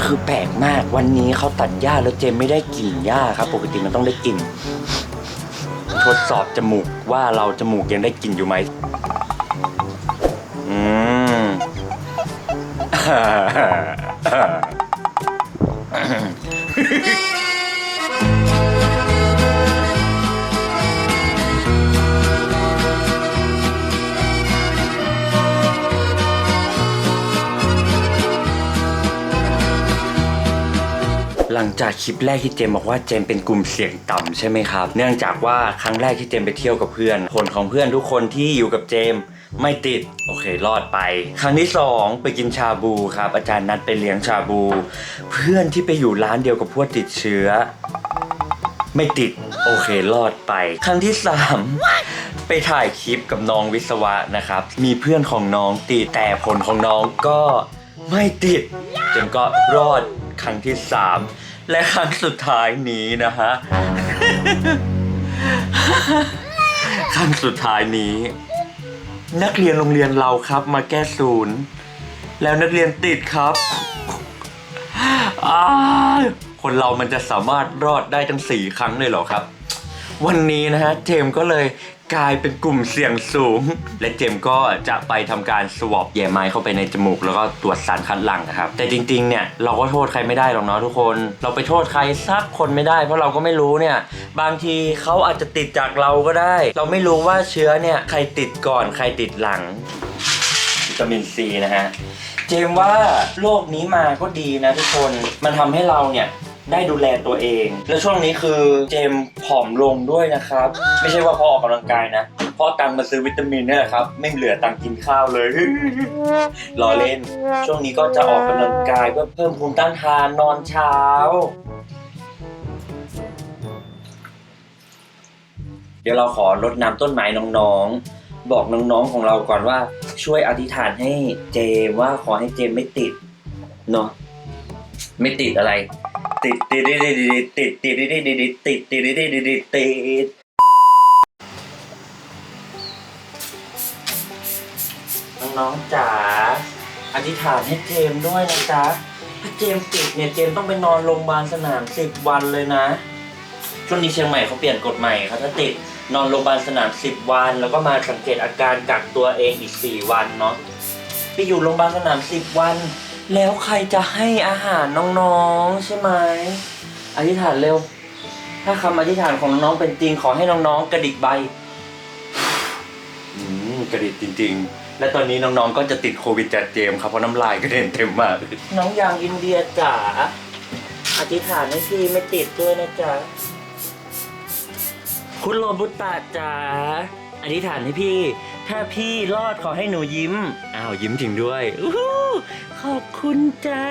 ก็คือแปลกมากวันนี้เขาตัดหญ้าแล้วเจมไม่ได้กลิ่นหญ้าครับ ปกติมันต้องได้กลิ่นทดสอบจมูกว่าเราจมูกยังได้กลิ่นอยู่ไหมอืม หลังจากคลิปแรกที่เจมบอกว่าเจมเป็นกลุ่มเสี่ยงต่ำใช่ไหมครับ เนื่องจากว่าครั้งแรกที่เจมไปเที่ยวกับเพื่อน ผลของเพื่อนทุกคนที่อยู่กับเจมไม่ติด โอเครอดไป ครั้งที่สองไปกินชาบูครับ อาจารย์นัดไปเลี้ยงชาบู เพื่อนที่ไปอยู่ร้านเดียวกับพวกติดเชื้อ ไม่ติด โอเครอดไป ครั้งที่สามไปถ่ายคลิปกับน้องวิศวะนะครับ มีเพื่อนของน้องติดแต่ผลของน้องก็ไม่ติดจนก็รอดครั้งที่สาม และครั้งสุดท้ายนี้นะฮะ ครั้งสุดท้ายนี้ นักเรียนโรงเรียนเราครับ มาแก้ศูนย์ แล้วนักเรียนติดครับคนเรามันจะสามารถรอดได้ทั้งสี่ครั้งเลยเหรอครับ วันนี้นะฮะเจมก็เลย กลายเป็นกลุ่มเสี่ยงสูง และเจมก็จะไปทำการสวอปแย่ไม้เข้าไปในจมูก แล้วก็ตรวจสารคัดหลั่งนะครับ แต่จริงๆเนี่ยเราก็โทษใครไม่ได้หรอกเนาะทุกคน เราไปโทษใครสักคนไม่ได้ เพราะเราก็ไม่รู้เนี่ย บางทีเขาอาจจะติดจากเราก็ได้ เราไม่รู้ว่าเชื้อเนี่ยใครติดก่อนใครติดหลังวิตามินซีนะฮะ เจมว่าโรคนี้มาก็ดีนะทุกคน มันทำให้เราเนี่ย ได้ดูแลตัวเอง แล้วช่วงนี้คือเจมผอมลงด้วยนะครับ ไม่ใช่ว่าเพราะออกกำลังกายนะ เพราะตังค์มาซื้อวิตามินเนี่ยแหละครับ ไม่เหลือตังค์กินข้าวเลย รอเล่น ช่วงนี้ก็จะออกกำลังกายเพื่อเพิ่มภูมิต้านทานนอนเช้า เดี๋ยวเราขอรดน้ำต้นไม้น้องๆ บอกน้องๆของเราก่อนว่า ช่วยอธิษฐานให้เจมว่าขอให้เจมไม่ติดเนาะไม่ติดอะไร ติดติดติดติดติดติดติดติดติดติดติดติดติดติดน้องๆจ๋าอธิษฐานให้เจมด้วยนะจ๊ะถ้าเจมติดเนี่ยเจมต้องไปนอนโรงพยาบาลสนามสิบวันเลยนะ ช่วงนี้เชียงใหม่เขาเปลี่ยนกฎใหม่ครับถ้าติดนอนโรงพยาบาลสนาม10วัน แล้วก็มาสังเกตอาการกักตัวเองอีก4วันเนาะไปอยู่โรงพยาบาลสนาม10วัน แล้วใครจะให้อาหารน้องๆใช่ไหมอธิษฐานเร็ว ถ้าคำอธิษฐานของน้องๆเป็นจริงขอให้น้องๆกระดิกใบอืมกระดิกจริง ๆ และตอนนี้น้องๆก็จะติดโควิดจากเจมส์ครับเพราะน้ำลายกระเด็นเต็มมาก น้องยางอินเดียจ๋าอธิษฐานให้พี่ไม่ติดด้วยนะจ๊ะคุณโรบุตตาจ๋าอธิษฐานให้พี่ ถ้าพี่รอดขอให้หนูยิ้ม อ้าวยิ้มจริงด้วยอู้หูขอบคุณจ้า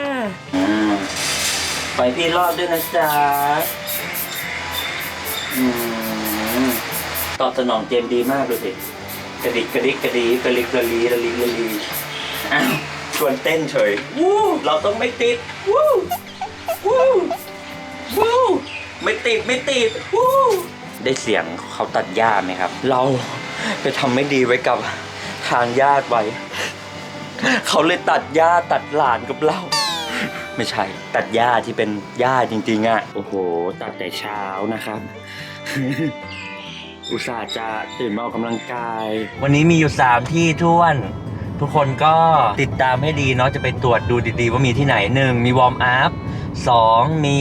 ไปพี่รอดด้วยนะจ๊ะอืมตอบสนองเจมส์ดีมากเลยสิกระดิกกระดิกกระดีกระลิกกระลีกระลิกกระลีอ้าวชวนเต้นเฉยวู้เราต้องไม่ติดวู้วู้วู้ไม่ติดไม่ติดวู้ได้เสียงเขาตัดหญ้าไหมครับ เรา ไปทำไม่ดีไว้กับทางญาติไว้ เขาเลยตัดญาติตัดหลานกับเรา ไม่ใช่ ตัดหญ้าที่เป็นหญ้าจริง ๆอะ่ะ โอ้โห ตัดแต่เช้านะครับ อุตส่าห์จะตื่นมาออกกำลังกาย วันนี้มีอยู่3ที่ท่วน ทุกคนก็ติดตามให้ดีเนาะจะไปตรวจดูดีๆ ว่ามีที่ไหนหนึ่งมีวอร์มอัพสองมี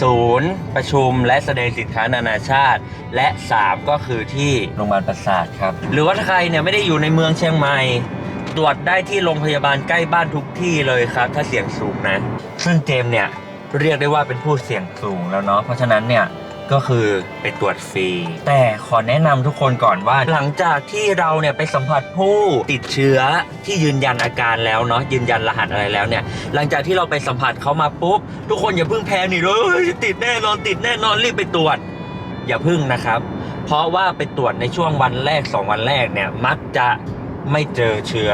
ศูนย์ประชุมและแสดงสินค้านานาชาติ และ 3 ก็คือที่โรงพยาบาลประสาทครับ หรือว่าถ้าใครเนี่ยไม่ได้อยู่ในเมืองเชียงใหม่ ตรวจได้ที่โรงพยาบาลใกล้บ้านทุกที่เลยครับ ถ้าเสี่ยงสูงนะ ซึ่งเจมเนี่ยเรียกได้ว่าเป็นผู้เสี่ยงสูงแล้วเนาะเพราะฉะนั้นเนี่ย ก็คือไปตรวจฟรี แต่ขอแนะนำทุกคนก่อนว่า หลังจากที่เราเนี่ยไปสัมผัสผู้ติดเชื้อที่ยืนยันอาการแล้วเนาะยืนยันรหัสอะไรแล้วเนี่ย หลังจากที่เราไปสัมผัสเขามาปุ๊บ ทุกคนอย่าเพิ่งแพนิคเลยติดแน่นอนติดแน่นอนรีบไปตรวจ อย่าเพึ่งนะครับ เพราะว่าไปตรวจในช่วงวันแรก 2 วันแรกเนี่ยมักจะ ไม่เจอเชื้อ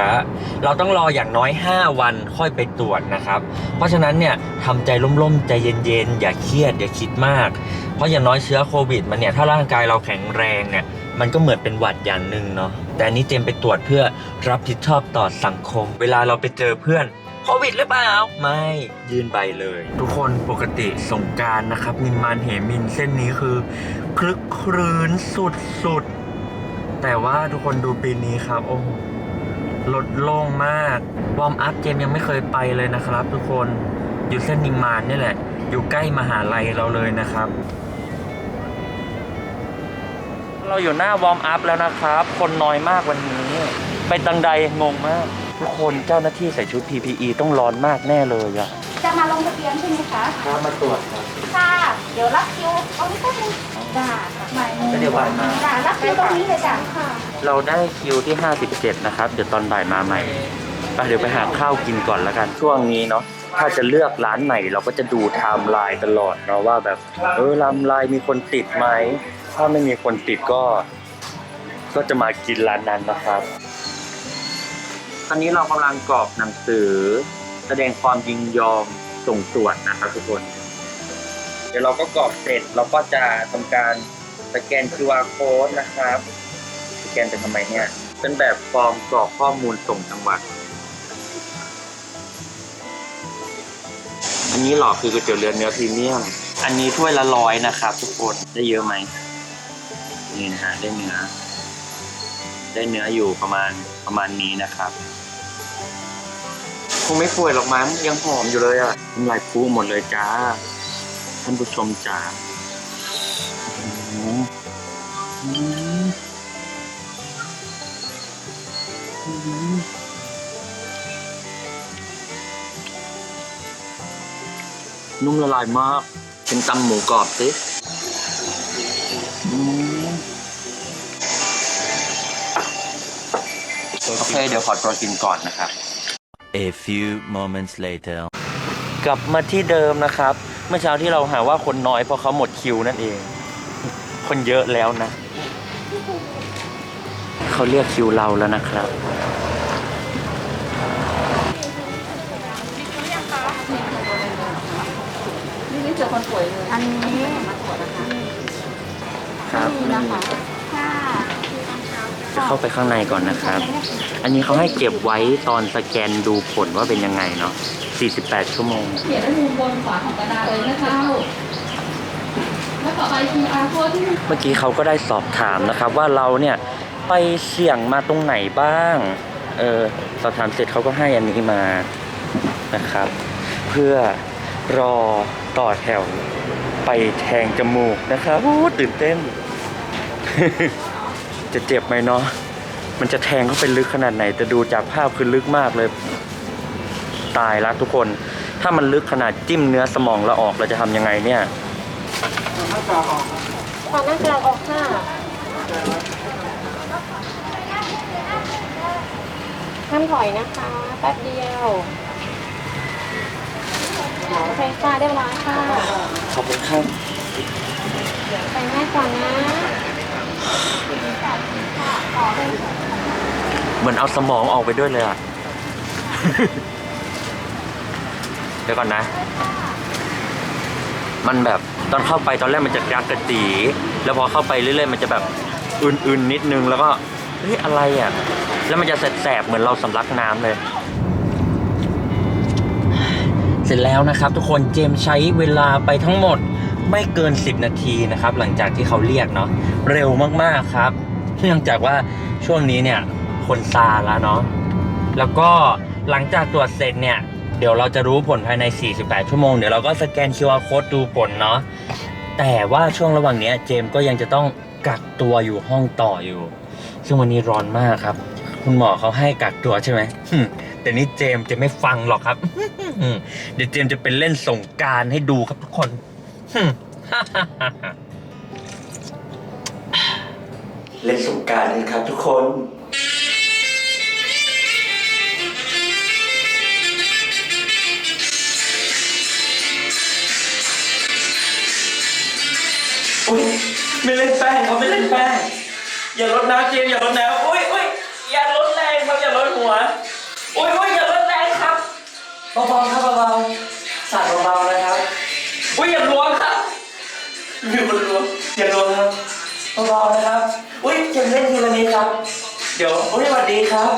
เราต้องรออย่างน้อย 5 วันค่อยไปตรวจนะครับ เพราะฉะนั้นเนี่ยทำใจร่มๆ ใจเย็นๆ อย่าเครียด อย่าคิดมาก เพราะอย่างน้อยเชื้อโควิดมันเนี่ย ถ้าร่างกายเราแข็งแรงเนี่ยมันก็เหมือนเป็นหวัดอย่างหนึ่งเนาะแต่นี้เจมไปตรวจเพื่อรับผิดชอบต่อสังคม เวลาเราไปเจอเพื่อนโควิดหรือเปล่า ไม่ยืนใบเลย ทุกคนปกติสงการนะครับนิมมานเหมินเส้นนี้คือคลึกครื้นสุดๆ แต่ว่าทุกคนดูปีนี้ครับ โอ้โหลดโล่งมาก วอร์มอัพเจมยังไม่เคยไปเลยนะครับ ทุกคนอยู่เส้นนิมมานนี่แหละ อยู่ใกล้มหาลัยเราเลยนะครับ เราอยู่หน้าวอร์มอัพแล้วนะครับ คนน้อยมากวันนี้ ไปตังใดงงมาก ทุกคนเจ้าหน้าที่ใส่ชุด PPE ต้องร้อนมากแน่เลยอะจะมาลงทะเบียนใช่ไหมคะถ้ามาตรวจ ครับค่ะ เดี๋ยวรับคิวตรงนี้แป๊บนึงจ้าหมายโมงก็เดี๋ยวบ่ายมา จ้ารับคิวตรงนี้เลยจ้าค่ะเราได้คิวที่ 57 นะครับ เดี๋ยวตอนบ่ายมาใหม่ไปเดี๋ยวไปหาข้าวกินก่อนแล้วกัน ช่วงนี้เนาะ ถ้าจะเลือกร้านไหนเราก็จะดูไทม์ไลน์ตลอดเนาะว่าแบบ เออไทม์ไลน์มีคนติดไหม ถ้าไม่มีคนติดก็ ก็จะมากินร้านนั้นนะครับ ตอนนี้เรากำลังกรอกหนังสือ แสดงความยินยอมส่งตรวจนะครับทุกคนเดี๋ยวเราก็กรอกเสร็จเราก็จะทำการสแกน QR code นะครับ สแกนเป็นทำไมเนี่ย เป็นแบบฟอร์มกรอกข้อมูลส่งจังหวัด อันนี้หรอคือก๋วยเตี๋ยวเรือเนื้อพรีเมียม อันนี้ถ้วยละร้อยนะครับ ทุกคนได้เยอะไหมนี่นะฮะได้เนื้อ ได้เนื้ออยู่ประมาณประมาณนี้นะครับคงไม่ป่วยหรอกมั้งยังหอมอยู่เลยอะน้ำลายฟูหมดเลยจ้า ท่านผู้ชมจ้าอนุ่มละลายมาก เป็นตำหมูกรอบสิโอเค เดี๋ยวขอตัวกินก่อนนะครับ A few moments later. กลับมาที่เดิมนะครับ เมื่อเช้าที่เราหาว่าคนน้อยเพราะเขาหมดคิวนั่นเอง คนเยอะแล้วนะ เขาเรียกคิวเราแล้วนะครับนี่ไม่เจอคนป่วยเลยอันนี้มาตรวจนะคะครับนี่นะคะค่ะจะเข้าไปข้างในก่อนนะครับ อันนี้เขาให้เก็บไว้ตอนสแกนดูผลว่าเป็นยังไงเนาะ 48 ชั่วโมง เขียนไว้มุมบนขวาของกระดาษเลยนะเจ้า แล้วต่อไป QR code ที่เมื่อกี้เขาก็ได้สอบถามนะครับ ว่าเราเนี่ยไปเสี่ยงมาตรงไหนบ้าง เออสอบถามเสร็จเขาก็ให้อันนี้มานะครับ เพื่อรอต่อแถวไปแทงจมูกนะครับโอ้ตื่นเต้น จะเจ็บไหมเนาะมันจะแทงเข้าไปลึกขนาดไหน แต่ดูจากภาพคือลึกมากเลย ตายแล้วทุกคน ถ้ามันลึกขนาดจิ้มเนื้อสมองเราออกเราจะทำยังไงเนี่ยขอนั่งกลางออกค่ะห้ามถอยนะคะแป๊บเดียวโอเคค่ะเรียบร้อยค่ะขอบคุณครับไปแม่ก่อนนะเหมือนเอาสมองออกไปด้วยเลยอะ เดี๋ยวก่อนนะ มันแบบตอนเข้าไปตอนแรกมันจะกักกระจีแล้วพอเข้าไปเรื่อยๆ มันจะแบบอื่นๆนิดนึงแล้วก็เฮ้ยอะไรอะ แล้วมันจะแสบๆเหมือนเราสำลักน้ำเลย เสร็จแล้วนะครับ ทุกคนเจมใช้เวลาไปทั้งหมดไม่เกิน 10 นาทีนะครับ หลังจากที่เขาเรียกเนาะเร็วมากๆครับ เนื่องจากว่าช่วงนี้เนี่ยคนซาแล้วเนาะแล้วก็หลังจากตรวจเสร็จเนี่ย เดี๋ยวเราจะรู้ผลภายใน 48 ชั่วโมง เดี๋ยวเราก็สแกน QR code ดูผลเนาะ แต่ว่าช่วงระหว่างเนี้ยเจมส์ก็ยังจะต้องกักตัวอยู่ห้องต่ออยู่ ซึ่งวันนี้ร้อนมากครับ คุณหมอเขาให้กักตัวใช่ไหมหึแต่นี่เจมส์จะไม่ฟังหรอกครับ เดี๋ยวเจมส์จะเป็นเล่นสงกรารให้ดูครับทุกคนหึ เล่นสงกรารกันครับทุกคน ไม่เล่นแป้งเขาไม่เล่นแป้ง อย่าลดน้ำเจมส์อย่าลดน้ำอุ้ยอุ้ยอย่าลดแรงครับอย่าลดหัวอุ้ยอุ้ยอย่าลดแรงครับเบาๆครับเบาๆสาดเบาๆนะครับอุ้ยอย่าล้วงครับมีคนล้วงอย่าล้วงครับเบาๆนะครับอุ้ยเจมส์เล่นทีละนิดครับ เดี๋ยวอุ้ยสวัสดีครับ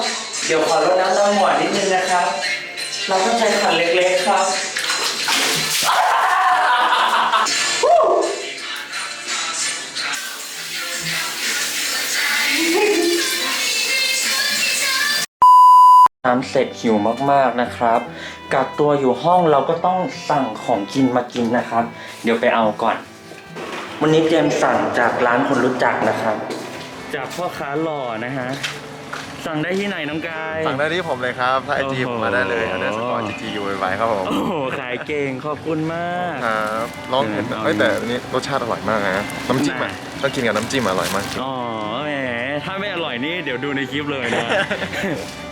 เดี๋ยวขอลดน้ำดำหัวนิดนึงนะครับ เราต้องใช้ขันเล็กๆครับ น้ำเสร็จหิวมากๆนะครับกักตัวอยู่ห้องเราก็ต้องสั่งของกินมากินนะครับ เดี๋ยวไปเอาก่อน วันนี้เจมส์สั่งจากร้านคนรู้จักนะครับ จากพ่อค้าหล่อนะฮะสั่งได้ที่ไหนน้องกาย สั่งได้ที่ผมเลยครับถ้าไอจีโอ้ผโหมมาได้เลยอันเดอร์สกอร์จีจียูไว้ครับผมโอ้โหขายเก่งขอบคุณมากครับลองเห็นเออเอ้ยแต่อันนี้รสชาติอร่อยมากนะน้ำจิ้มไหนอะต้องกินกับน้ำจิ้มอร่อยมากจริงอ๋อแหม ถ้าไม่อร่อยนี่เดี๋ยวดูในคลิปเลยนะ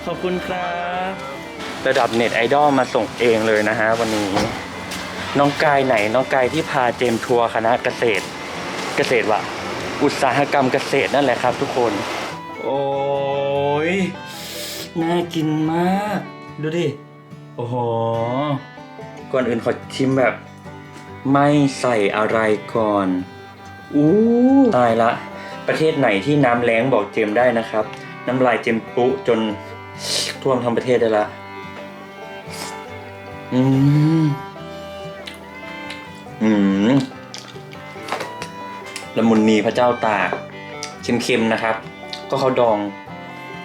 ขอบคุณครับระดับเน็ตไอดอลมาส่งเองเลยนะฮะวันนี้ น้องกายไหนน้องกายที่พาเจมส์ทัวร์คณะเกษตร เกษตรวะอุตสาหกรรมเกษตรนั่นแหละครับ ทุกคน โอ้ยน่ากินมาก ดูดิ โอ้โห ก่อนอื่นขอชิมแบบ ไม่ใส่อะไรก่อน อู้ตายละ ประเทศไหนที่น้ำแล้งบอกเจมได้นะครับ น้ำลายเจมปุจนท่วมทั้งประเทศได้ละ อืม อืมละมุนนีพระเจ้าตากเค็มๆนะครับ ก็เขาดอง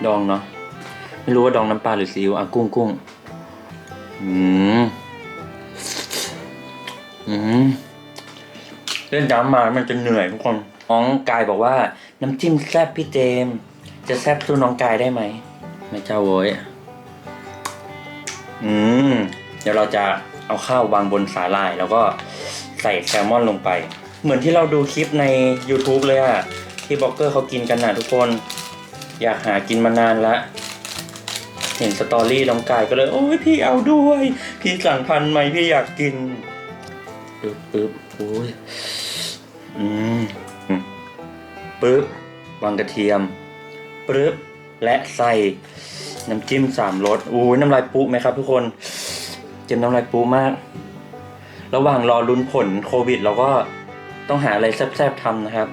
ดองเนาะไม่รู้ว่าดองน้ำปลาหรือซีอิ๊วอะกุ้งกุ้งอืมอืมเล่นน้ำมามันจะเหนื่อยทุกคน น้องกายบอกว่าน้ำจิ้มแซ่บพี่เจม จะแซ่บสู้น้องกายได้ไหม ไม่เจ้าโว้ยอืมเดี๋ยวเราจะเอาข้าววางบนสาหร่าย แล้วก็ใส่แซลมอนลงไป เหมือนที่เราดูคลิปใน YouTube เลยอะที่บล็อกเกอร์เขากินกันนะทุกคน อยากหากินมานานละเห็นสตอรี่น้องกายก็เลย โอ้ยพี่เอาด้วย พี่สั่งพันไหมพี่อยากกินปึ๊บปึ๊บโอ้ยอืม ปึ๊บวางกระเทียมปึ๊บและใส่น้ำจิ้มสามรสอู้น้ำลายปุ๊ไหมครับ ทุกคนเจมน้ำลายปุ๊มาก ระหว่างรอลุ้นผลโควิด เราก็ต้องหาอะไรแซ่บๆทำนะครับ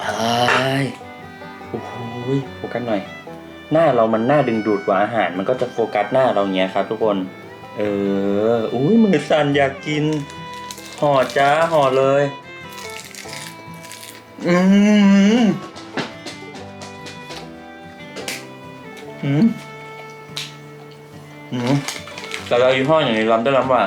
ไอ้ายโอ้โหยโฟกัสหน่อย หน้าเรามันหน้าดึงดูดกว่าอาหาร มันก็จะโฟกัสหน้าเราเงี้ยครับ ทุกคน เออ อุ้ยมือสั่นอยากกินห่อจ้าห่อเลย อืมอืมอืมแต่เรายี่ห้ออย่างนี้รับได้รับว่า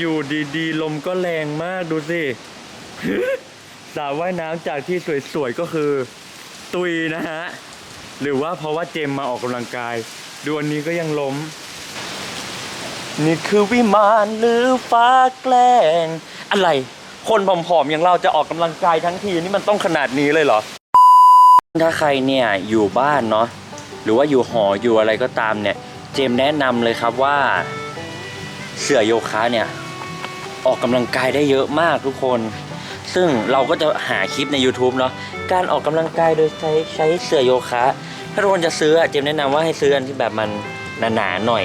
อยู่ดีๆ ลมก็แรงมากดูสิสระว่ายน้ำจากที่สวยๆก็คือ ตุยนะฮะ หรือว่าเพราะว่าเจมมาออกกำลังกายดูอันนี้ก็ยังล้ม นี่คือวิมานหรือฟ้าแกล้ง อะไร คนผอมๆอย่างเราจะออกกำลังกายทั้งทีนี่มันต้องขนาดนี้เลยเหรอ ถ้าใครเนี่ยอยู่บ้านเนาะหรือว่าอยู่หออยู่อะไรก็ตามเนี่ย เจมแนะนำเลยครับว่าเสื่อโยคะเนี่ย ออกกำลังกายได้เยอะมากทุกคน ซึ่งเราก็จะหาคลิปใน YouTube เนาะการออกกำลังกายโดยใช้ใช้เสื่อโยคะ ถ้าทุกคนจะซื้อเจมแนะนำว่าให้ซื้ออันที่แบบมันหนาๆหน่อย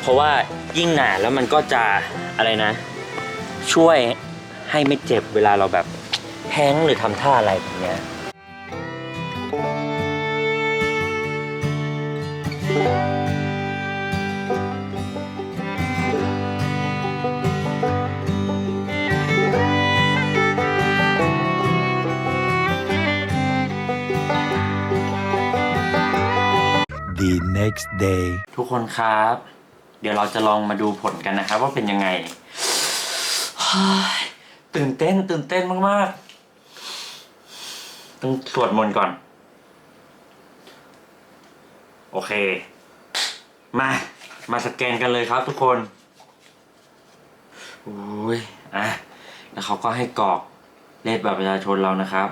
เพราะว่ายิ่งหนาแล้วมันก็จะอะไรนะ ช่วยให้ไม่เจ็บเวลาเราแบบแพ้งหรือทำท่าอะไรแบบเนี้ย next day. ทุกคนครับ เดี๋ยวเราจะลองมาดูผลกันนะครับ ว่าเป็นยังไง ตื่นเต้น ตื่นเต้นมาก ๆ ต้องสวดมนต์ก่อน โอเค มา มาสแกนกันเลยครับทุกคนโอ้ยอะ แล้วเขาก็ให้กรอกเลขบัตรประชาชนเรานะครับ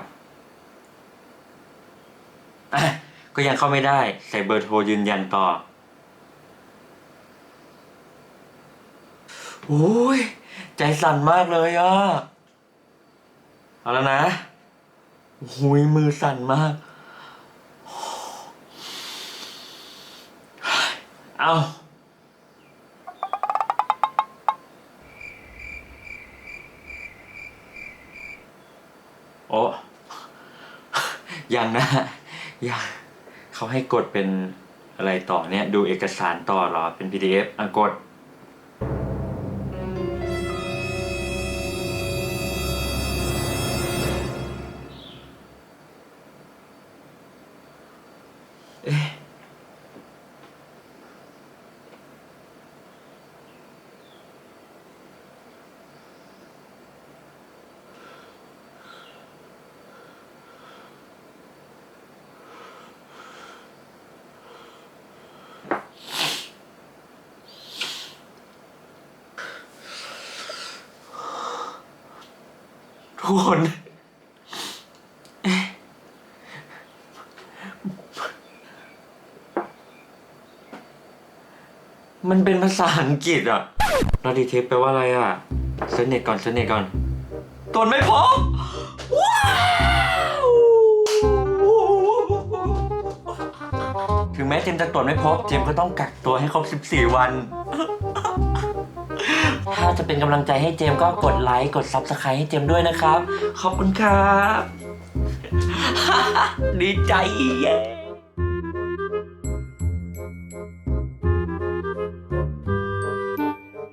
อะ ก็ยังเข้าไม่ได้ ใส่เบอร์โทรยืนยันต่อ โอ้ย ใจสั่นมากเลยอะ เอาแล้วนะหุยมือสั่นมาก เอาโอ้ยังนะยัง เขาให้กดเป็นอะไรต่อเนี่ยดูเอกสารต่อหรอเป็น PDF อะกด ทุกคน มันเป็นภาษาอังกฤษอะเราดีเทปแปลว่าอะไรอะเซนเน็ตก่อนเซนเน็ตก่อนตนไม่พบว้าวถึงแม้เจมส์จะตรวจไม่พบ เจมส์ก็ต้องกักตัวให้ครบ 14 วัน ถ้าจะเป็นกำลังใจให้เจมส์ก็กดไลค์กด Subscribe ให้เจมส์ด้วยนะครับ ขอบคุณครับ ดีใจเย้